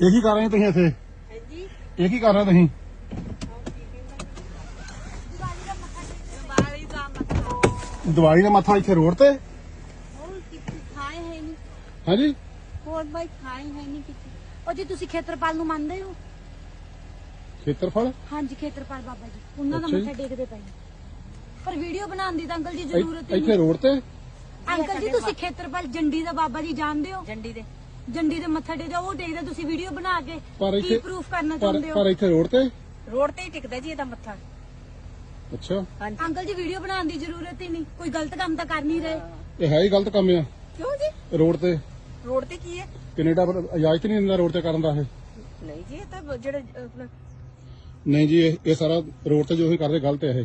ਇਹ ਕੀ ਕਰ ਰਹੇ ਹੋ ਤੁਸੀਂ ਇੱਥੇ? ਹਾਂਜੀ। ਇਹ ਕੀ ਕਰ ਰਹੇ ਹੋ ਤੁਸੀਂ? ਬਾਲੀ ਦਾ ਮਤਲਬ ਦੀਵਾਲੀ ਦਾ ਮੱਥਾ ਇੱਥੇ ਰੋਡ ਤੇ? ਹੋਰ ਕਿਤੇ ਖਾਏ ਹੈ ਨਹੀਂ। ਹਾਂਜੀ? ਹੋਰ ਬਾਈ ਖਾਏ ਹੈ ਨਹੀਂ ਕਿਤੇ ਉਹ ਜੀ ਤੁਸੀਂ ਖੇਤਰਪਾਲ ਨੂੰ ਮੰਨਦੇ ਹੋ? ਖੇਤਰਫਲ ਹਾਂਜੀ ਖੇਤਰਪਾਲ ਬਾਬਾ ਜੀ। ਉਹਨਾਂ ਦਾ ਅੱਛਾ ਜੀ। ਮੱਥਾ ਟੇਕਦੇ ਪਏ ਪਰ ਵੀਡੀਓ ਬਣਾਉਣ ਦੀ ਤਾਂ ਅੰਕਲ ਜੀ ਜ਼ਰੂਰਤ ਹੀ ਇੱਥੇ ਨਹੀਂ। ਰੋਡ ਤੇ? ਅੰਕਲ ਜੀ ਤੁਸੀਂ ਖੇਤਰਪਾਲ ਜੰਡੀ ਦਾ ਬਾਬਾ ਜੀ ਜਾਣਦੇ ਹੋ? ਜੰਡੀ ਦੇ। ਜੰਡੀ ਦੇ ਮੱਥਾ ਟੇਕਦੇ ਉਹ ਦੇਖਦੇ ਤੁਸੀਂ ਵੀਡੀਓ ਬਣਾ ਕੇ ਪਰ ਕੀ ਇੱਥੇ ਪ੍ਰੂਫ ਕਰਨਾ ਪਰ ਚਾਹੁੰਦੇ ਪਰ ਹੋ ਇੱਥੇ ਰੋਡ ਤੇ? ਰੋਡ ਤੇ ਹੀ ਟਿਕਦਾ ਜੀ ਇਹਦਾ ਮੱਥਾ। ਅੱਛਾ। ਹਾਂਜੀ। ਅੰਕਲ ਜੀ ਵੀਡੀਓ ਬਣਾਉਣ ਦੀ ਜ਼ਰੂਰਤ ਹੀ ਨਹੀਂ। ਕੋਈ ਗਲਤ ਕੰਮ ਤਾਂ ਕਰ ਨਹੀਂ ਰਹੇ। ਇਹ ਹੈ ਹੀ ਗਲਤ ਕੰਮ ਆ। ਕਿਉਂ ਜੀ? ਰੋਡ ਤੇ। ਰੋਡ ਤੇ ਕੀ ਹੈ? ਕੈਨੇਡਾ ਪਰ ਇਜਾਜ਼ਤ ਨਹੀਂ ਦਿੰਦਾ ਰੋਡ ਤੇ ਕਰਨ ਦਾ ਇਹ? ਨਹੀਂ ਜੀ ਇਹ ਤਾਂ ਜਿਹੜੇ ਆਪਣਾ ਨਹੀਂ ਜੀ ਇਹ ਇਹ ਸਾਰਾ ਰੋਡ ਤੇ ਜੋ ਇਹ ਕਰਦੇ ਗਲਤ ਹੈ ਇਹ।